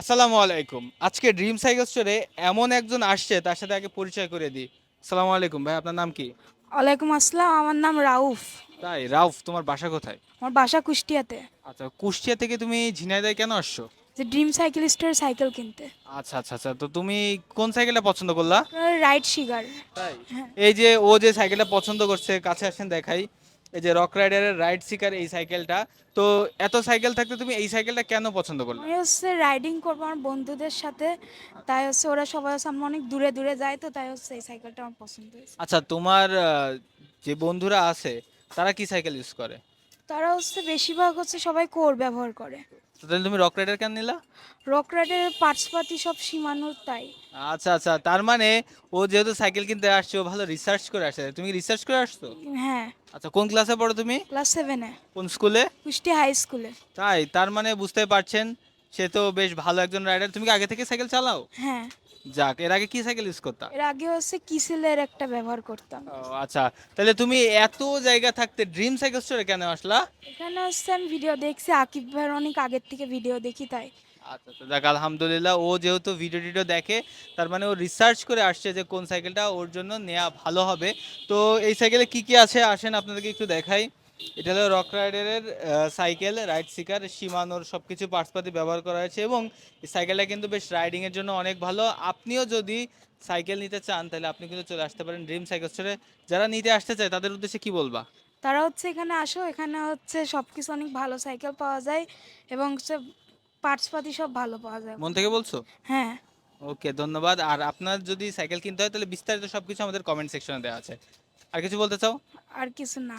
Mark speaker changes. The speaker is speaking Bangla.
Speaker 1: আসসালামু আলাইকুম। আজকে ড্রিম সাইকেল স্টোরে এমন একজন আসছে তার সাথে আগে পরিচয় করে দিই। আসসালামু আলাইকুম ভাই আপনার নাম কি?
Speaker 2: ওয়ালাইকুম আসসালাম আমার নাম রাউফ।
Speaker 1: তাই রাউফ তোমার বাসা কোথায়?
Speaker 2: আমার বাসা কুষ্টিয়াতে।
Speaker 1: আচ্ছা কুষ্টিয়া থেকে তুমি ঝিনাইদায় কেন আসছো?
Speaker 2: যে ড্রিম সাইকেল স্টোর সাইকেল কিনতে।
Speaker 1: আচ্ছা আচ্ছা আচ্ছা তো তুমি কোন সাইকেলটা পছন্দ করলা?
Speaker 2: রাইড শিগার
Speaker 1: তাই
Speaker 2: হ্যাঁ।
Speaker 1: এই যে ও যে সাইকেলটা পছন্দ করছে কাছে আসেন দেখাই। এই যে রক রাইডারের রাইড সিকার এই সাইকেলটা তো এত সাইকেল থাকতে তুমি এই সাইকেলটা কেন পছন্দ করলে?
Speaker 2: আমি হচ্ছে রাইডিং করব আমার বন্ধুদের সাথে তাই হচ্ছে ওরা সবাই হচ্ছে আমরা অনেক দূরে দূরে যায় তো তাই হচ্ছে এই সাইকেলটা আমার পছন্দ হয়েছে।
Speaker 1: আচ্ছা তোমার আহ, যে বন্ধুরা আছে তারা কি সাইকেল ইউজ করে?
Speaker 2: তারা হচ্ছে বেশিরভাগ হচ্ছে সবাই কোর ব্যবহার করে।
Speaker 1: তো তাহলে তুমি রক রাইডার কেন নিলা?
Speaker 2: রক রাইডের পার্টসপাতি সব সীমানোর তাই।
Speaker 1: আচ্ছা আচ্ছা তার মানে ও যেহেতু সাইকেল কিনতে আসছে ও ভালো রিসার্চ করে আসছে। তুমি রিসার্চ করে আসছো?
Speaker 2: হ্যাঁ।
Speaker 1: আচ্ছা কোন ক্লাসে পড়ো তুমি?
Speaker 2: ক্লাস সেভেনে
Speaker 1: কোন স্কুলে
Speaker 2: কুষ্টি হাই স্কুলে
Speaker 1: তাই তার মানে বুঝতে পারছেন সে তো বেশ ভালো একজন রাইডার তুমি কি আগে থেকে সাইকেল চালাও?
Speaker 2: হ্যাঁ।
Speaker 1: যাক এর আগে কি সাইকেল ইউজ করতা?
Speaker 2: এর আগে হচ্ছে কিসেলের একটা ব্যবহার করতাম।
Speaker 1: ও, আচ্ছা। তাহলে তুমি এত জায়গা থাকতে ড্রিম সাইকেল স্টোরে কেন আসলা?
Speaker 2: এখানে হচ্ছে আমি ভিডিও দেখছি আকিব ভাইয়ের অনেক আগের থেকে ভিডিও দেখি তাই।
Speaker 1: আচ্ছা আচ্ছা যাক আলহামদুলিল্লাহ ও যেহেতু ভিডিও টিডিও দেখে তার মানে ও রিসার্চ করে আসছে যে কোন সাইকেলটা ওর জন্য নেওয়া ভালো হবে। তো এই সাইকেলে কি কি আছে? আসেন আপনাদেরকে একটু দেখাই। এটা হলো রক রাইডারের সাইকেল রাইড সিকার সীমানোর সব কিছু পার্টসপাতি ব্যবহার করা হয়েছে এবং এই সাইকেলটা কিন্তু বেশ রাইডিংয়ের জন্য অনেক ভালো। আপনিও যদি সাইকেল নিতে চান তাহলে আপনি কিন্তু চলে আসতে পারেন ড্রিম সাইকেল স্টোরে। যারা নিতে আসতে চায় তাদের উদ্দেশ্যে কি বলবা?
Speaker 2: তারা হচ্ছে এখানে আসো এখানে হচ্ছে সব কিছু অনেক ভালো সাইকেল পাওয়া যায় এবং হচ্ছে পার্টসপাতি সব ভালো পাওয়া যায়।
Speaker 1: মন থেকে বলছো?
Speaker 2: হ্যাঁ।
Speaker 1: ওকে ধন্যবাদ। আর আপনার যদি সাইকেল কিনতে হয় তাহলে বিস্তারিত সবকিছু আমাদের কমেন্ট সেকশনে দেওয়া আছে। আর কিছু বলতে চাও?
Speaker 2: আর কিছু না।